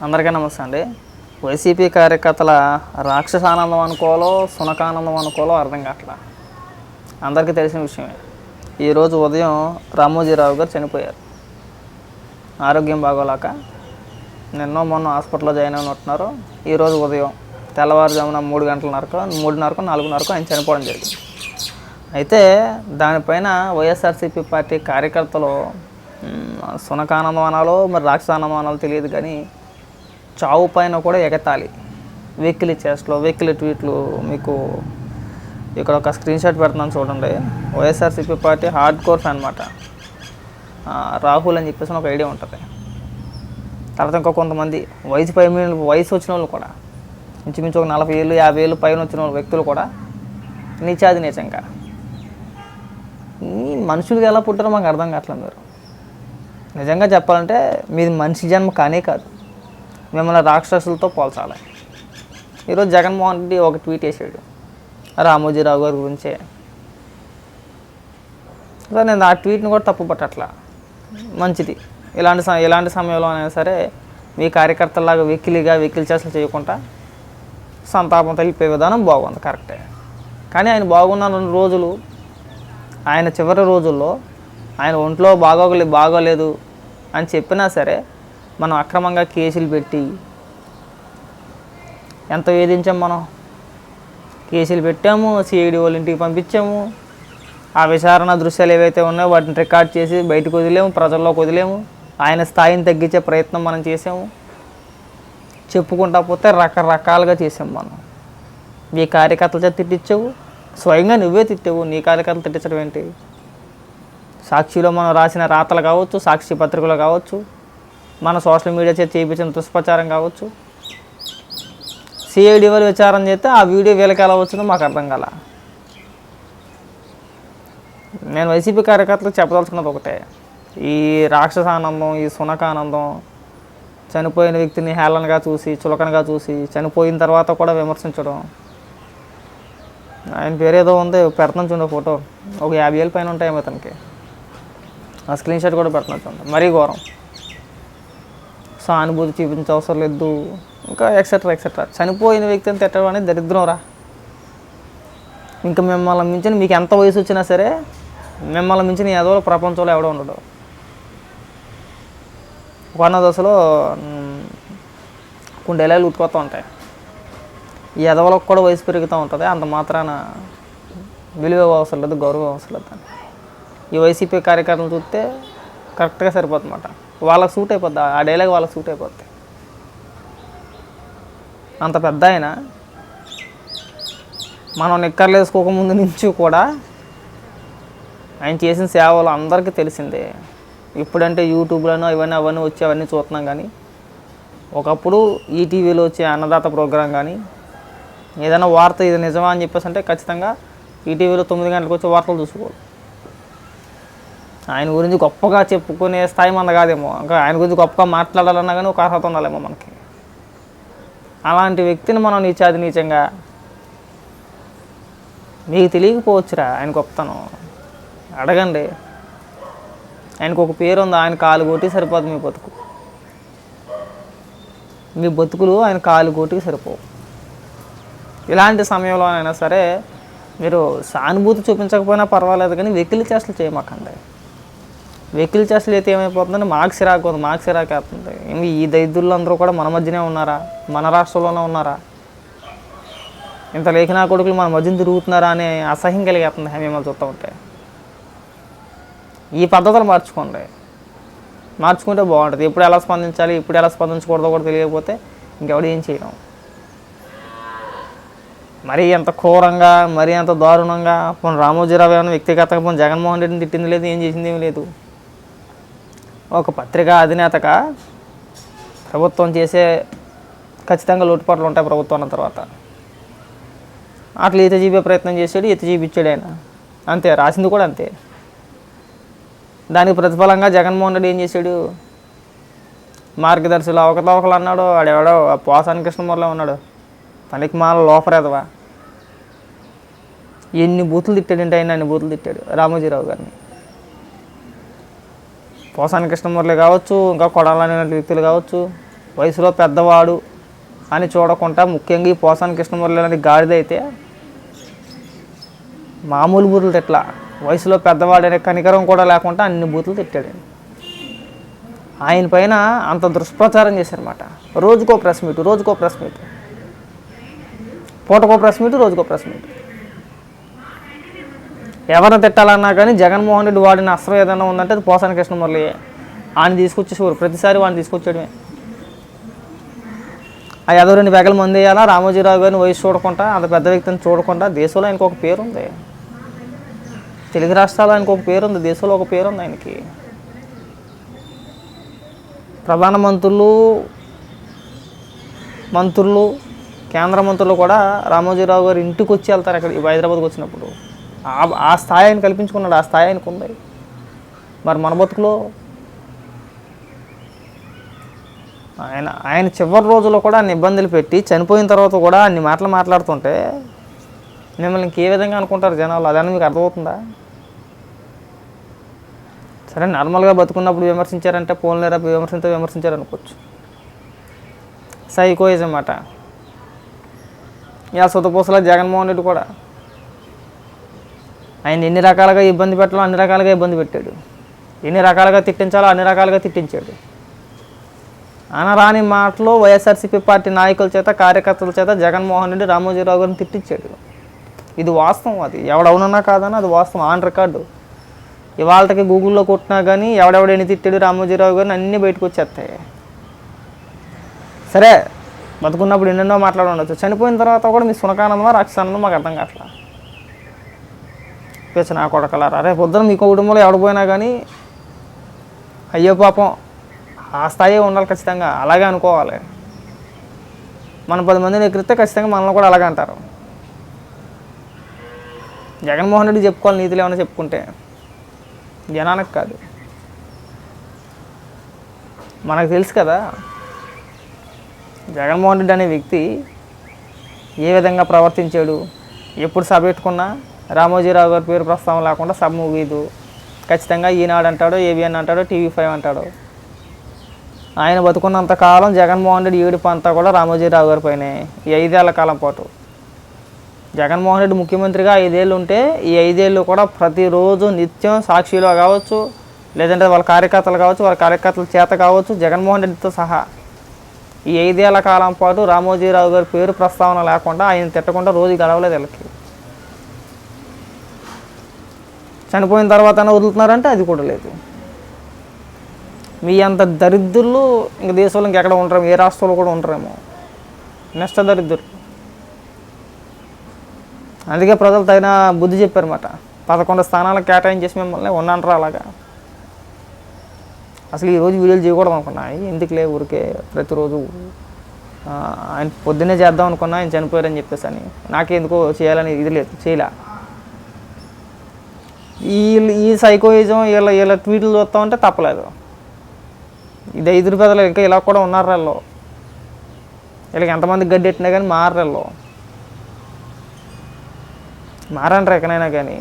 అందరికీ నమస్తే అండి. వైసీపీ కార్యకర్తల రాక్షసానందం అనుకోవాలో సునకానందం అనుకోవాలో అర్థం కావట్లా? అందరికీ తెలిసిన విషయమే. ఈరోజు ఉదయం రామోజీరావు గారు చనిపోయారు. ఆరోగ్యం బాగోలేక నిన్న మొన్న హాస్పిటల్లో జాయిన్ అయిన ఉంటున్నారు. ఈరోజు ఉదయం తెల్లవారుజామున మూడు గంటలన్నరకు మూడున్నరకు నాలుగున్నరకు ఆయన చనిపోవడం జరిగింది. అయితే దానిపైన వైఎస్ఆర్సీపీ పార్టీ కార్యకర్తలు మ్, సునకానందం అనాలో మరి రాక్షసానందం అనాలో తెలియదు కానీ చావు పైన కూడా ఎగతాలి వెహికల్ చేస్ట్లో వెహికల్ ట్వీట్లు మీకు ఇక్కడ ఒక స్క్రీన్ షాట్ పెడుతున్నాను చూడండి. వైఎస్ఆర్సీపీ పార్టీ హార్డ్ కోర్స్ అనమాట రాహుల్ అని చెప్పేసి ఒక ఐడియా ఉంటుంది. తర్వాత ఇంకా కొంతమంది వయసు పై మీద వయసు వచ్చిన వాళ్ళు కూడా ఇంచుమించు ఒక నలభై ఏళ్ళు యాభై ఏళ్ళు పైన వచ్చిన వ్యక్తులు కూడా నీచాది నీచంగా. ఈ ఎలా పుట్టారో మాకు అర్థం కావట్లేదు మీరు. నిజంగా చెప్పాలంటే మీది మనిషి జన్మ కానే కాదు. మిమ్మల్ని రాక్షసులతో పోల్చాలి. ఈరోజు జగన్మోహన్ రెడ్డి ఒక ట్వీట్ వేసాడు రామోజీరావు గారి గురించే. సో నేను ఆ ట్వీట్ని కూడా తప్పు పట్టట్లా. మంచిది. ఇలాంటి స- ఇలాంటి సమయంలో అయినా సరే మీ కార్యకర్తలాగా వెకిలిగా వెకిలి చేసలు చేయకుండా సంతాపం తెలిపే విధానం బాగుంది కరెక్టే. కానీ ఆయన బాగున్న రెండు రోజులు. ఆయన చివరి రోజుల్లో ఆయన ఒంట్లో బాగోగలే బాగోలేదు అని చెప్పినా సరే మనం అక్రమంగా కేసులు పెట్టి ఎంత వేధించాం మనం. కేసులు పెట్టాము సిఐడి వాళ్ళ ఇంటికి పంపించాము. ఆ విచారణ దృశ్యాలు ఏవైతే ఉన్నాయో వాటిని రికార్డ్ చేసి బయటకు వదిలేము ప్రజల్లోకి వదిలేము. ఆయన స్థాయిని తగ్గించే ప్రయత్నం మనం చేసాము. చెప్పుకుంటా పోతే రకరకాలుగా చేసాం మనం. మీ కార్యకర్తల చేత తిట్టించావు స్వయంగా నువ్వే తిట్టావు నీ కార్యకర్తలు తిట్టించడం ఏంటి? సాక్షిలో మనం రాసిన రాతలు కావచ్చు సాక్షి పత్రికలు కావచ్చు మన సోషల్ మీడియా చేత చేయించిన దుష్ప్రచారం కావచ్చు. సిఐడి వాళ్ళు విచారం చేస్తే ఆ వీడియో వీళ్ళకి ఎలా వచ్చిందో మాకు అర్థం కాల. నేను వైసీపీ కార్యకర్తలకు చెప్పదలుచుకున్నది ఒకటే. ఈ రాక్షసానందం ఈ సునకానందం చనిపోయిన వ్యక్తిని హేళనగా చూసి చులకనగా చూసి చనిపోయిన తర్వాత కూడా విమర్శించడం. ఆయన పేరు ఏదో ఉంది పెడుతున్నాను చూడండి ఫోటో. ఒక యాభై ఏళ్ళ పైన ఉంటాయేమో అతనికి ఆ స్క్రీన్ షాట్ కూడా పెడుతున్నాను చూడండి మరీ ఘోరం. సానుభూతి చూపించే అవసరం లేదు. ఇంకా ఎక్సెట్రా ఎక్సెట్రా చనిపోయిన వ్యక్తిని తిట్టడం అనేది దరిద్రం రా. ఇంకా మిమ్మల్ని మించిన మీకు ఎంత వయసు వచ్చినా సరే మిమ్మల్ని మించిన ఏదో ప్రపంచంలో ఎవడో ఉండడు. కొన్న దశలో కొన్ని డైలాగులు ఉట్టుకొస్తూ ఉంటాయి ఎదవలకు కూడా వయసు పెరుగుతూ ఉంటుంది. అంత మాత్రాన విలువ అవసరం లేదు గౌరవం అవసరం లేదు ఈ వైసీపీ కార్యకర్తలు చూస్తే కరెక్ట్గా సరిపోతుంది అన్నమాట వాళ్ళకి సూట్ అయిపోద్ది? ఆ డైలాగ్ వాళ్ళకి సూట్ అయిపోద్ది. అంత పెద్ద ఆయన. మనం నిక్కర్లేసుకోకముందు నుంచి కూడా ఆయన చేసిన సేవలు అందరికీ తెలిసిందే. ఇప్పుడంటే యూట్యూబ్లోనో ఇవన్నీ అవన్నీ వచ్చి అవన్నీ చూస్తున్నాం కానీ ఒకప్పుడు ఈటీవీలో వచ్చే అన్నదాత ప్రోగ్రాం కానీ ఏదైనా వార్త ఇది నిజమా అని చెప్పేసి అంటే ఖచ్చితంగా ఈటీవీలో తొమ్మిది గంటలకు వచ్చి వార్తలు చూసుకోవాలి. ఆయన గురించి గొప్పగా చెప్పుకునే స్థాయి మన కాదేమో. ఇంకా ఆయన గురించి గొప్పగా మాట్లాడాలన్నా కానీ ఒక అర్హత ఉండాలేమో మనకి. అలాంటి వ్యక్తిని మనం నీచాది నీచంగా మీకు తెలియకపోవచ్చురా ఆయన గొప్పతనం. అడగండి. ఆయనకు ఒక పేరు ఉంది? ఆయన కాలు కొట్టి సరిపోదు మీ బతుకు. మీ బతుకులు ఆయన కాలు కోటికి సరిపోవు. ఇలాంటి సమయంలో అయినా సరే మీరు సానుభూతి చూపించకపోయినా పర్వాలేదు కానీ వెకిలి చేష్టలు చేయమాకండి. వెహికల్ చేసలు అయితే ఏమైపోతుందంటే మాకు సిరాకు ఉంది మాకు సిరాకు వేస్తుంది ఏమి ఈ దైద్యులు అందరూ కూడా మన మధ్యనే ఉన్నారా? మన రాష్ట్రంలోనే ఉన్నారా? ఇంత లేఖనా కొడుకులు మన మధ్యన తిరుగుతున్నారా అనే అసహ్యం కలిగేస్తుంది మిమ్మల్ని చూస్తూ ఉంటే. ఈ పద్ధతులు మార్చుకోండి. మార్చుకుంటే బాగుంటుంది. ఎప్పుడు ఎలా స్పందించాలి ఇప్పుడు ఎలా స్పందించకూడదో కూడా తెలియకపోతే ఇంకెవడు ఏం చేయడం? మరీ ఎంత ఘోరంగా మరీ ఎంత దారుణంగా పోనీ రామోజీరావు ఏమైనా వ్యక్తిగతంగా పోనీ జగన్మోహన్ రెడ్డిని తిట్టింది లేదు ఏం చేసింది ఏమీ లేదు. ఒక పత్రికా అధినేతగా ప్రభుత్వం చేసే ఖచ్చితంగా లోటుపాట్లు ఉంటాయి ప్రభుత్వం అన్న తర్వాత. అట్లా ఈత చూపే ప్రయత్నం చేసాడు ఈత చూపించాడు ఆయన. అంతే రాసింది కూడా అంతే. దానికి ప్రతిఫలంగా జగన్మోహన్ రెడ్డి ఏం చేశాడు? మార్గదర్శులు అవకతవకలు అన్నాడు ఆడెవడో పోసాని కృష్ణమూర్లో ఉన్నాడు. పనికి మాల లోపరేదవా ఎన్ని బూతులు తిట్టాడంటే ఆయన అన్ని బూతులు తిట్టాడు రామోజీరావు గారిని. పోసాని కృష్ణమూర్తి కావచ్చు ఇంకా కొడాలని వ్యక్తులు కావచ్చు వయసులో పెద్దవాడు అని చూడకుండా ముఖ్యంగా ఈ పోసాని కృష్ణమురళి లాంటి గాడిదైతే మామూలు బూతులు తిట్లా వయసులో పెద్దవాడనే కనికరం కూడా లేకుండా అన్ని బూతులు తిట్టాడండి ఆయన పైన అంత దుష్ప్రచారం చేశారన్నమాట. రోజుకో ప్రెస్ మీట్ రోజుకో ప్రెస్ మీట్ పూటకో ప్రెస్ మీట్ రోజుకో ప్రెస్ మీట్ ఎవరిని తిట్టాలన్నా కానీ జగన్మోహన్ రెడ్డి వాడిన అస్త్రం ఏదైనా ఉందంటే అది పోసాని కృష్ణమురళి ఆయన తీసుకొచ్చేసేవారు ప్రతిసారి వాడిని తీసుకొచ్చేయడమే. ఆ ఏదో రెండు వెగల మంది వేయాలా? రామోజీరావు గారిని వయసు చూడకుండా అంత పెద్ద వ్యక్తిని చూడకుండా దేశంలో ఆయనకు ఒక పేరు ఉంది తెలుగు రాష్ట్రాల్లో ఆయనకు ఒక పేరు ఉంది దేశంలో ఒక పేరు ఉంది ఆయనకి. ప్రధానమంత్రులు మంత్రులు కేంద్ర మంత్రులు కూడా రామోజీరావు గారు ఇంటికి వచ్చి వెళ్తారు అక్కడ హైదరాబాద్కి వచ్చినప్పుడు. ఆ- ఆ స్థాయి ఆయన కల్పించుకున్నాడు ఆ స్థాయి ఆయనకు ఉంది మరి మన బతుకులో ఆయన ఆయన చివరి రోజుల్లో కూడా అన్ని ఇబ్బందులు పెట్టి చనిపోయిన తర్వాత కూడా అన్ని మాటలు మాట్లాడుతుంటే మిమ్మల్ని ఇంకే విధంగా అనుకుంటారు జనాలు. అదన మీకు అర్థమవుతుందా? సరే నార్మల్గా బతుకున్నప్పుడు విమర్శించారంటే పోలేరా విమర్శించే విమర్శించారు అనుకోవచ్చు. సైకోయిజం అన్నమాట యా సుతపూసల జగన్మోహన్ రెడ్డి కూడా ఆయన ఎన్ని రకాలుగా ఇబ్బంది పెట్టాలో అన్ని రకాలుగా ఇబ్బంది పెట్టాడు. ఎన్ని రకాలుగా తిట్టించాలో అన్ని రకాలుగా తిట్టించాడు. అనరాని మాటలు వైఎస్ఆర్సీపీ పార్టీ నాయకుల చేత కార్యకర్తల చేత జగన్మోహన్ రెడ్డి రామోజీరావు గారిని తిట్టించాడు. ఇది వాస్తవం అది. ఎవడవునన్నా కాదన్నా అది వాస్తవం. On record. ఇవాళకి గూగుల్లో కొట్టినా కానీ ఎవడెవడు ఎన్ని తిట్టాడు రామోజీరావు గారిని అన్నీ బయటకు వచ్చేస్తాయి. సరే బతుకున్నప్పుడు ఎన్నెన్నో మాట్లాడుండొచ్చు. చనిపోయిన తర్వాత కూడా మీ సునకానందమా రాక్షసానందం మాకు అర్థం కావట్లేదు చెప్పేసి నా కొడకలారా? రేపు పొద్దున మీ కుటుంబంలో ఎవడిపోయినా కానీ అయ్యో పాపం ఆ స్థాయి ఉండాలి ఖచ్చితంగా అలాగే అనుకోవాలి. మనం పది మందిని ఎక్కిరిస్తే ఖచ్చితంగా మనల్ని కూడా అలాగే అంటారు. జగన్మోహన్ రెడ్డి చెప్పుకోవాలి నీతులు ఏమైనా చెప్పుకుంటే. జనానికి కాదు. మనకు తెలుసు కదా జగన్మోహన్ రెడ్డి అనే వ్యక్తి ఏ విధంగా ప్రవర్తించాడు ఎప్పుడు సభ పెట్టుకున్నా రామోజీరావు గారి పేరు ప్రస్తావన లేకుండా సబ్ మూవీదు ఖచ్చితంగా ఈనాడు అంటాడు ఏబిఎన్ అంటాడో టీవీ ఫైవ్ అంటాడు. ఆయన బతుకున్నంత కాలం జగన్మోహన్ రెడ్డి ఏడుపు అంతా కూడా రామోజీరావు గారి పైనే ఈ ఐదేళ్ళ కాలం పాటు. జగన్మోహన్ రెడ్డి ముఖ్యమంత్రిగా ఐదేళ్ళు ఉంటే ఈ ఐదేళ్ళు కూడా ప్రతిరోజు నిత్యం సాక్షిలో కావచ్చు లేదంటే వాళ్ళ కార్యకర్తలు కావచ్చు వాళ్ళ కార్యకర్తల చేత కావచ్చు జగన్మోహన్ రెడ్డితో సహా. ఈ ఐదేళ్ళ కాలం పాటు రామోజీరావు గారి పేరు ప్రస్తావన లేకుండా ఆయన తిట్టకుండా రోజు గడవలేదు వీళ్ళకి. చనిపోయిన తర్వాత వదులుతున్నారంటే అది కూడా లేదు. మీ అంత దరిద్రులు ఇంక దేశంలో ఇంకెక్కడ ఉండరేమో ఏ రాష్ట్రంలో కూడా ఉండరేమో. నెక్స్ట్ దరిద్రులు. అందుకే ప్రజలు తగిన బుద్ధి చెప్పారన్నమాట. పదకొండు స్థానాలకు కేటాయించేసి మిమ్మల్ని రా అలాగా. అసలు ఈరోజు వీడియోలు చేయకూడదు అనుకున్నా. ఎందుకులే ఊరికే ప్రతిరోజు ఆయన పొద్దున్నే చేద్దాం అనుకున్నా ఆయన చనిపోయారని చెప్పేసి అని. నాకెందుకో చేయాలని ఇది లేదు చేయలే. వీళ్ళు ఈ సైకోయిజం వీళ్ళ వీళ్ళ ట్వీట్లు చూస్తా ఉంటే తప్పలేదు. ఇది ఐదు రూపాయలు ఇంకా ఇలా కూడా ఉన్నారు వీళ్ళు. వీళ్ళకి ఎంతమంది గడ్డి ఎట్టినా కానీ మారరు వీళ్ళు. మారంటారు ఎక్కడైనా కానీ.